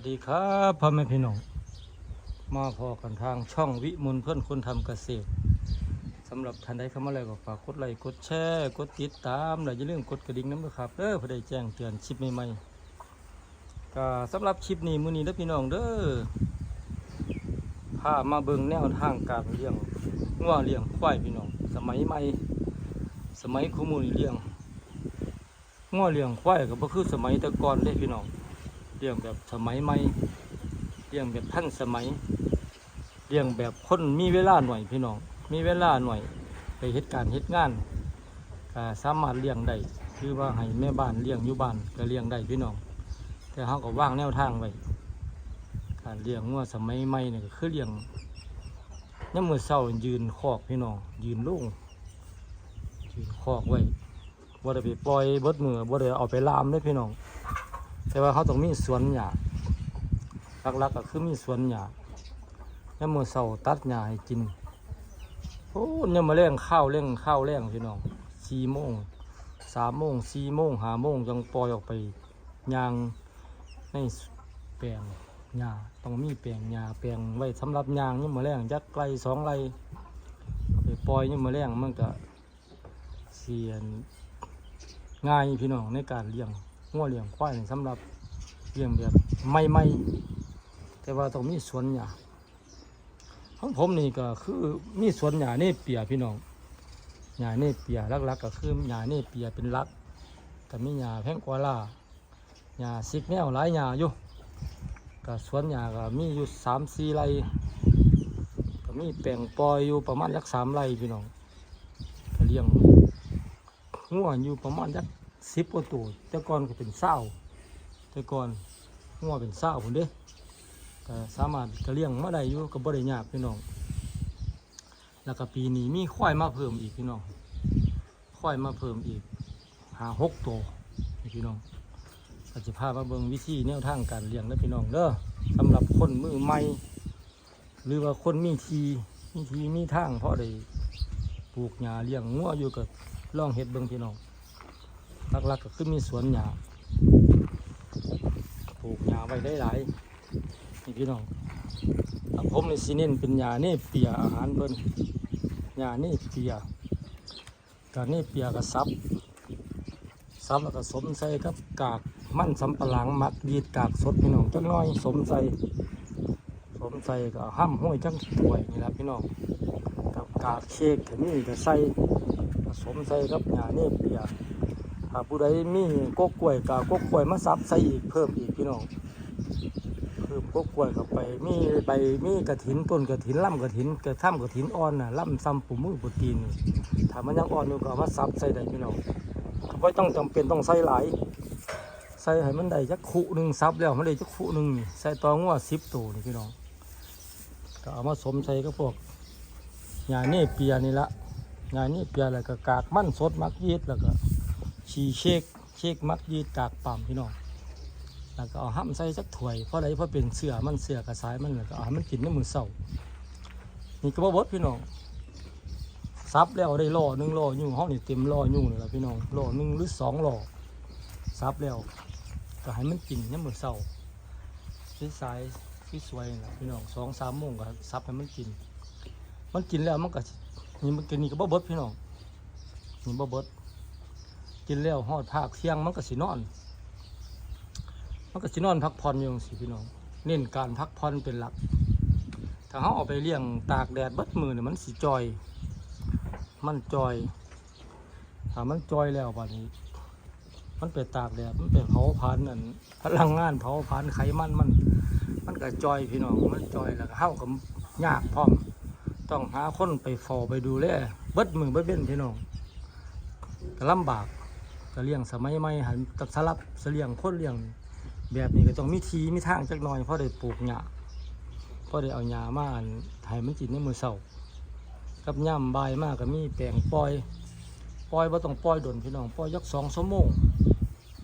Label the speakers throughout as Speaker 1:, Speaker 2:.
Speaker 1: วัสดีครับพ่อแม่พี่น้องมาพอกันทางช่องวิมุลเพื่อนคนทำเกษตรสำหรับท่านใดเข้ามาแล้วก็ฝากกดไลค์กดแชร์กดติดตามและอย่าลืมกดกระดิ่งน้ำด้วยครับเด้อเพื่อได้แจ้งเตือนคลิปใหม่ๆก็สำหรับคลิปนี้มื้อนี้เด้อพี่น้องเด้อพามาเบิ่งแนวทางการเลี้ยงงัวเลี้ยงควายพี่น้องสมัยใหม่ สมัยคุมูนี่เลี้ยงงัวเลี้ยงควายก็บ่คือสมัยแต่ก่อนเด้พี่น้อง เลี้ยงแบบสมัยใหม่เลี้ยงแบบทันสมัยเลี้ยงแบบคนมีเวลาหน่อยพี่น้อง มีเวลาหน่อยไปเหตุการณ์เหตุงานก็สามารถเลี้ยงได้คือว่าให้แม่บ้านเลี้ยงอยู่บ้านก็เลี้ยงได้พี่น้อง แต่เขาก็ว่างแนวทางไว้การเลี้ยงงัวสมัยใหม่เนี่ยคือเลี้ยงย่ำมือเศร้ายืนคอกพี่น้องยืนโล่งยืนคอกไว้บ่ได้ไปปล่อยเบดมือบ่ได้เอาไปลามเลยพี่น้อง แต่ว่าเขาต้องมีสวนหญ้าหลักๆก็คือมีสวนหญ้าย่ามมือเสาตัดหญ้าให้กินโอ้ยามมาเลี้ยงข้าวเลี้ยงข้าวเลี้ยงพี่น้องสี่โมงสามโมงสี่โมงห้าโมงจังปล่อยออกไปยางในแปลงหญ้าต้องมีแปลงหญ้าแปลงไว้สำหรับยางยามมาเลี้ยงยักษ์ไกลสองไรเอาไปปล่อยยามมาเลี้ยงมันก็เสียนง่ายพี่น้องในการเลี้ยง งัวเลี้ยงควายนี่สำหรับเลี้ยงแบบไม่ไม่แต่ว่าต้องมีสวนหญ้าของผมนี่ก็คือมีสวนหญ้าเนเปียพี่น้องหญ้าเนเปียลักๆก็คือหญ้าเนเปียเป็นลักก็มีหญ้าแพงกว่าล่าหญ้าซิกแนวหลายหญ้าอยู่ก็สวนหญ้าก็มีอยู่สามสี่ไร่ก็มีแปลงปล่อยอยู่ประมาณยักสามไร่พี่น้องก็เลี้ยงงัวอยู่ประมาณยัก สิบกว่าตัวแต่ก่อนก็เป็นเศร้าแต่ก่อนงัวเป็นเศร้าผมเด้ก็สามารถก็เลี้ยงมาได้อยู่ก็บ่ได้ยาพี่น้อง แล้วก็ปีนี้มีควายมาเพิ่มอีกพี่น้องควายมาเพิ่มอีกหาหกตัวพี่น้องก็จจะพามาเบิงวิธีแนวทางการเลี้ยงนะพี่น้องเด้อสำหรับคนมือใหม่หรือว่าคนมีทีมีทีมีทางเพราะได้ปลูกหญ้าเลี้ยงงัวอยู่กับลองเฮ็ดเบิงพี่น้อง หลักๆก็คือมีสวนหญ้าปลูกหญ้าไว้ได้หลายนี่พี่น้องถ้าผมในซีเน้นเป็นหญ้านี่เปียอาหารเพิ่นหญ้านี่เปียการนี่เปียก็ซับซับแล้วก็สมใส่กับกากมันสำปะหลังมักยีดกากสดพี่น้องจังน้อยสมใส่สมใส่ก็ห้ำห้อยจังถ้วยนี่แหละพี่น้องกับกากเค้กก็นี่ก็ใส่ผสมใส่กับหญ้านี่เปียาผู้ใดมีกกกล้วยก็กกกล้วยมาซับใส่อีกเพิ่มอีกพี่น้องเพิ่มกกกล้วยเข้าไปมีใบมีกระถินต้นกระถินล่ำกระถินกระท่ำกระถินอ่อนน่ะล่ำซ้ำปุ่มมือปุตีนนี่ถ้ามันยังอ่อนอยู่ก็มาซับใส่ได้พี่น้องก็ไม่ต้องจำเป็นต้องใส่หลายใส่ให้มันได้จักขุหนึ่งซับแล้วมันได้จักขุหนึ่งใส่ตองว่าสิบตัวนี่พี่น้องก็เอามาสมใส่ก็พวกหญ้าเนี่เปียนี่ละหญ้าเนี่เปียแล้วก็กากมันสดมักยีดแล้วก็ ชีเชคเชคมักยืดกากปั๊มพี่น้องแล้วก็เอาห้ำใส่สักถ้วยเพราะอะไรเพราะเป็นเสือมันเสือกระสายมันแล้วก็เอามันกินในมือเสานี่ก็บ่บดพี่น้องซับแล้วได้ล่อหนึ่งล่อยุ่งห้องนี่เต็มล่อยุ่งเลยละพี่น้องล่อหนึ่งหรือสองล่อซับแล้วก็ให้มันกินในมือเสาที่สายที่สวยนะพี่น้องสองสามโมงก็ซับให้มันกิน มันกินแล้วมันก็นี่มันกินนี่ก็บ่บดพี่น้องนี่บ่เบด กินแล้วหอดภาคเที่ยงมันก็สินอน มันก็สินอนพักผ่อนอยู่สิพี่น้อง เน้นการพักผ่อนเป็นหลัก ถ้าเขาเอาไปเลี้ยงตากแดดบิดมือเนี่ยมันสิจอย มันจอย ถ้ามันจอยแล้วบัดนี้ มันไปตากแดด มันไปเผาพันนั่นพลังงานเผาพันไขมันมัน มันก็จอยพี่น้อง มันจอยแล้วก็เฮากับยากพร้อม ต้องหาคนไปเฝ้าไปดูแลเบิดมือเบิดเบ้นพี่น้องลำบาก ก็เลี้ยงสมัยใหม่หันตักสลับเสลียงโคนเลี้ยง แบบนี้ก็ต้องมีทีมีทางจักหน่อยเพราะได้ปลูกหญ้าเพราะได้เอาหญ้ามาอันให้มันกินในมือเสากับย่ำบามากก็มีแปลงปล่อยปล่อยว่าต้องปล่อยดนพี่น้องปล่อยยักสองชั่วโมง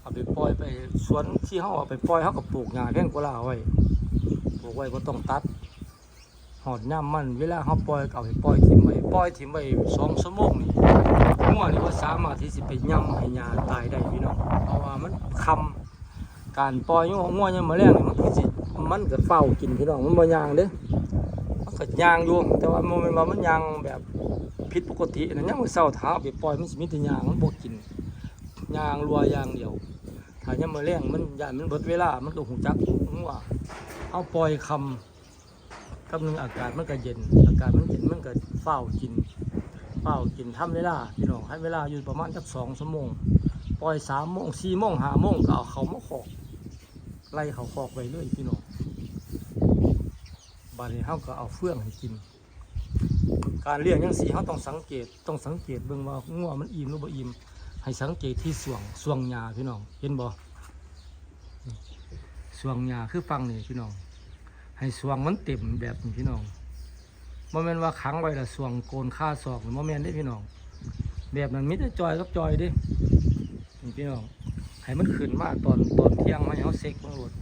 Speaker 1: เอาไปปล่อยไปสวนที่เขาเอาไปปล่อยเขาก็ปลูกหญ้าแพ่งกว่าลาไว้ปลูกไว้ก็ต้องตัด หอดย่ำมันเวลาเขาปล่อยเอาไปปล่อยถิ่มไว้ปล่อยถิ่มไว้สองชั่วโมงนี่งัวนี่ว่าสามารถที่สิไปย่ำให้ยาตายได้พี่น้องเพราะว่ามันคำการปล่อยงัวงัวยังมาแรงมันคือสิมันก็เฝ้ากินพี่น้องมันบ่ยางเด้มันก็ยางอยู่แต่ว่ามันเป็นว่ามันยางแบบผิดปกตินะยังมื้อเช้าถ้าเอาไปปล่อยมันสิมีแต่ยางมันบ่กินยางรัวอยางเดียวถ้ายามมื้อแลงมันยานมันเบิดเวลามันก็หูจักงัวเอาปล่อยคำ กับหนึงอากาศมันก็เย็น อากาศมันเย็นมันก็เฝ้ากินเฝ้ากินทำเวลาพี่น้องให้เวลาอยู่ประมาณสัก2ชั่วโมงปล่อย3โมง4โมง5โมงก็เอาเขามาขอกไล่เขาคอกไปเรื่อยพี่น้องบานนี้เขาก็เอาเฟื่องให้กิน การเลี้ยงยังสีเขาต้องสังเกตต้องสังเกตเบิ่งว่างัวมันอิ่มหรือบ่อิ่มให้สังเกตที่สวงสวงหญ้าพี่น้องเห็นบ่สวงหญ้าคือฟังนี่พี่น้อง ให้สวงมันเต็มแบบนี้พี่น้องบ่แม่นว่าขังไว้ละสวงโกนค่าศอกบ่แม่นได้พี่น้อง แบบนั้นมิแต่จอยกับจอยด้นี่พี่น้องให้มันขึ้นมาตอนตอนเที่ยงมาให้เขาเซ็กมันโหลด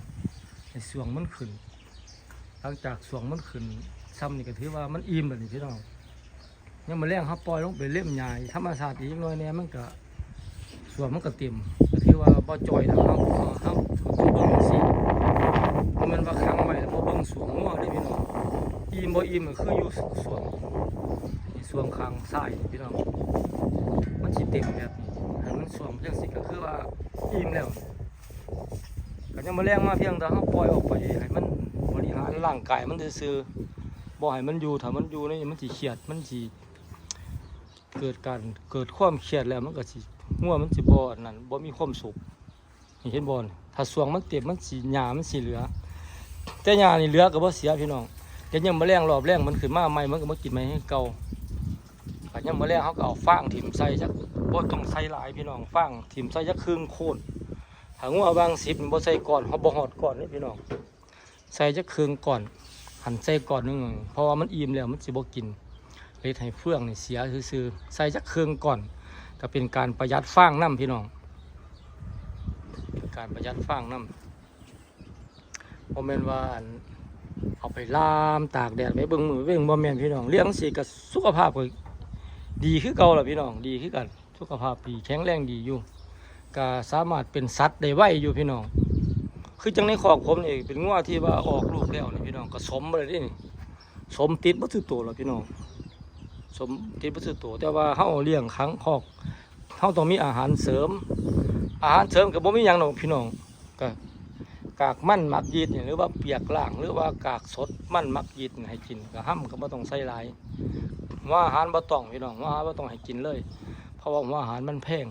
Speaker 1: ให้สวงมันขึ้น หลังจากสวงมันขึ้นซ้ำนี่ก็ถือว่ามันอิ่มแบบนี้พี่น้องยังมาแรงเขาปล่อยลงไปเล่มใหญ่ธรรมชาสติอีกหน่อยเนี่ยมันก็สวงมันก็เต็มก็ถือว่าบ่จอยแล้วเขาเขาเขาเบิ่งสิมันว่าค้างไว้แล้วบ่เบิ่ งสวงงัวเลยพี่น้องอิ่มบ่อิ่มก็คืออยู่สวงนี่สวงข้างซ้ายพี่น้องมันสิเต็มแบบนี้ให้มันสวมจังสิก็คือว่าอิ่มแล้วก็ยังมาแรงมาเพียงแต่เขาปล่อยออกไปให้มันบริหารร่างกายมันซื่อบ่ให้มันอยู่ถ้ามันอยู่นี่มันสิเครียดมันสิเกิดการเกิดความเครียดแล้วมันก็สิหัวมันสิบ่อันนั้นบ่มีความสุขนี่เห็นบ่นี่ถ้าสวงมันเต็มมันสิหญ้ามันสิเหลือ แต่หญ้านี่เหลือก็บ่เสียพี่น้องแต่ยังมาแรงรอบแรงมันขึ้นมาใหม่มันก็มากินใหม่ให้เก่าก็ยังมาแล้วเขาก็เอาฟางถิ่มใส่จักบ่ต้องใส่หลายพี่น้องฟางถิ่มใส่จักครึ่งโคนถ้างัวบางสิบบ่ใส่ก่อนเขาบ่หอดก่อนนี่พี่น้องใส่จักครึ่งก่อนหันใส่ก่อนหนึงเพราะว่ามันอิ่มแล้วมันสิบ่กินเลยให้เฟืองนี่เสียซื่อๆใส่จักครึ่งก่อนก็เป็นการประหยัดฟางน้ำพี่น้องเป็นการประหยัดฟางน้ำ บ่แม่นว่าอันเอาไปลามตากแดดไว้เบิ่งมือเบิ่งบ่แม่นพี่น้องเลี้ยงสิก็สุขภาพก็ดีคือเก่าล่ะพี่น้องดีคือกันสุขภาพดีแข็งแรงดีอยู่ก็สามารถเป็นสัตว์ได้ไวอยู่พี่น้อง คือจังในคอกผมนี่เป็นงัวที่ว่าออกลูกแล้วนี่พี่น้องก็สมเลยนี่สมติดบ่ถือตัวแล้วพี่น้องสมติดบ่ถือตัวแต่ว่าเฮาเลี้ยงครั้งคอกเฮาต้องมีอาหารเสริม อาหารเสริมก็บ่มีหยังดอกพี่น้องก็ กากมันหมักยีดนี่หรือว่าเปียกล่างหรือว่ากากสดมันหมักยีดให้กินก็ห้ำก็บ่ต้องใส่ลายว่าอาหารบ่ต้องพี่น้องว่าอาหารบ่ต้องให้กินเลย เพราะว่าหัวอาหารมันแพง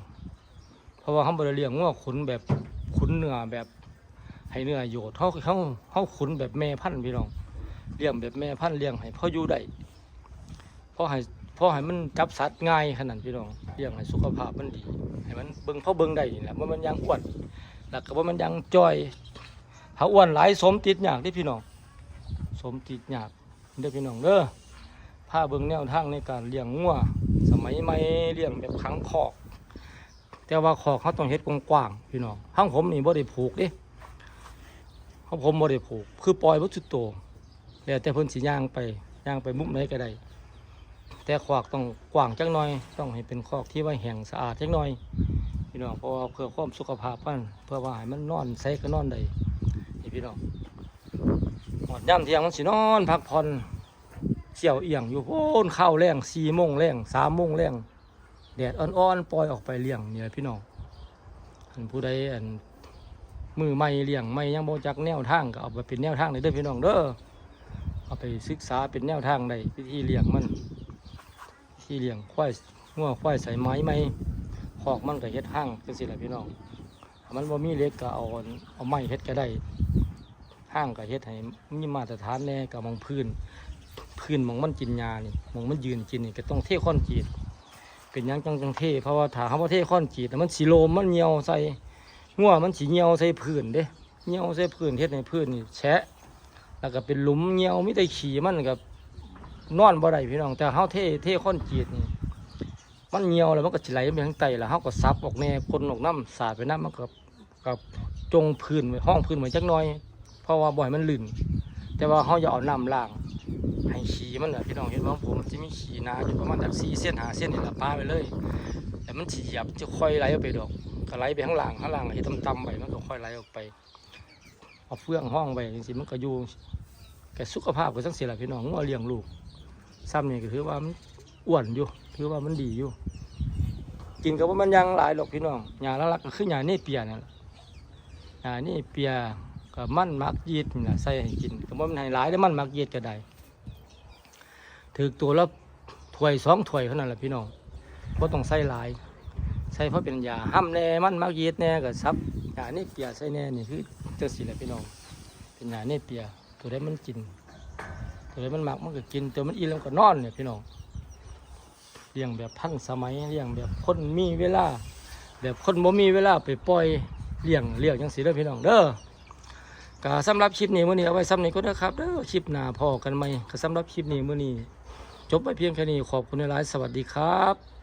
Speaker 1: เพราะว่าเขาบ่ได้เลี้ยงงัวขุนแบบขุนเนื้อแบบให้เนื้อโยดเขาเขาเขาขุนแบบแม่พันธุ์พี่น้องเลี้ยงแบบแม่พันธุ์เลี้ยงให้พออยู่ได้พอให้พอให้มันจับสัตว์ง่ายขนาดพี่น้องเลี้ยงให้สุขภาพมันดีให้มันเบิ่งพ่อเบิ่งได้นี่แหละว่ามันยังอ้วนแล้วก็ว่ามันยังจอย ถ้าอ้วนหลายสมติดยากที่พี่น้อง สมติดยากเด้อพี่น้องเด้อพาเบิ่งแนวทางในการเลี้ยงงัวสมัยใหม่เลี้ยงแบบขังคอก แต่ว่าคอกเขาต้องเฮ็ดกว้างๆพี่น้องทั้งผมนี่บ่ได้ผูกด้ทั้งผมบ่ได้ผูก คือปล่อยบ่สุดโตวแล้วแต่เพิ่นสิย่างไปย่างไปมุมไหนก็ได้แต่คอกต้องกว้างจักหน่อย ต้องให้เป็นคอกที่ว่าแห้งสะอาดจักหน่อยพี่น้องเพราะเพื่อความสุขภาพมันเพื่อว่าให้มันนอนใส่ก็นอนได้ พี่น้องหอดย่ำเที่ยงมันสินอนพักผ่อนเสี่ยวเอียงอยู่โพ้นข้าวแรงสี่โมงแรงสามโมงแรงแดดอ่อนๆปล่อยออกไปเลี้ยงเนี่ยพี่น้องอันผู้ใดอันมือไม่เลี้ยงไม่ยังบ่จักแนวทางก็เอาไปเป็นแนวทางเลยเด้อพี่น้องเด้อเอาไปศึกษาเป็นแนวทางได้วิธีเลี้ยงมันวิธีเลี้ยงควายงัวควายใส่ไม้ไหมคอกมันก็เฮ็ดห้างจังซี่แหละพี่น้องมันบ่มีเล็กก็เอาอันเอาไม้เฮ็ดก็ได้างก็เฮ็ดให้มีมาตรฐานแน่กับมองพื้น พื้นมองมันกินยานี่มองมันยืนกินนี่ก็ต้องเทคอนกรีตเป็นยังจังจังเทเพราะว่าถ้าเขาบ่เทคอนกรีตน่ะมันสีโลมมันเหี่ยวใส่งัวมันสีเหี่ยวใส่พื้นเด้เหี่ยวใส่พื้นเฮ็ดให้พื้นนี่แฉะแล้วก็เป็นหลุมเหี่ยวมีแต่ขี้มันกับนอนบ่ได้พี่น้องแต่เขาเทเทคอนกรีตนี่มันเหี่ยวแล้วมันก็สิไหลไปทางใต้แล้วเขาก็ซับออกแน่พ่นออกน้ำสาดไปน้ำมันก็กับจงพื้นไว้ห้องพื้นไว้จักหน่อย เพราะว่าบ่ให้มันลื่นแต่ว่าเขาอย่าเอาน้ำล้างให้ขี่มันน่ะพี่น้องเห็นว่าผมมันจะมีขี่นาอยู่ประมาณจากสี่เส้นหาเส้นนี่ละป้าไปเลย แต่มันฉีเหยียบจะค่อยไหลออกไปดอกก็ไหลไปข้างล่างข้างล่างเห็นต่ำๆไปมันก็ค่อยไหลออกไปเอาเฟืองห้องไว้จังซี่มันก็อยู่แก่สุขภาพก็จังซี่ล่ะพี่น้องงัวเลี้ยงลูกซ้ำนี่ก็ถือว่ามันอ้วนอยู่ถือว่ามันดีอยู่ กินก็บ่มันยังหลายหรอกพี่น้องหญ้าหลักก็คือหญ้าเนเปียนั่นล่ะหญ้าเนเปีย กับมันมักยีดนะใส่ให้กินก็บ่มันให้หลายได้อมันมักยีดก็ได้ถือตัวละถ้วยสองถ้วยเท่านั้นแหละพี่น้องบ่ต้องใส่หลายใส่เพราะเป็นยาห้ำแน่มันมักยีดแน่ก็ซับยาเนี่เปียใส่แน่นี่คือจังซี่แหละพี่น้องเป็นยาเนี่เปียตัวใดมันกิน ตัวใดมันมักมันก็กินตัวมันอิ่มแล้วมันก็นอนเนี่ยพี่น้องเลี้ยงแบบทันสมัยเลี้ยงแบบคนมีเวลา แบบคนบ่มีเวลาไปปล่อยเลี้ยงเลี้ยงจังซี่เด้อพี่น้องเด้อ ก็สำหรับคลิปนี้มื้อนี้เอาไว้ซ้ำนี้ก็ได้ครับเด้อคลิปหน้าพอกันไหมก็สำหรับคลิปนี้มื้อนี้จบไปเพียงแค่นี้ขอบคุณหลายสวัสดีครับ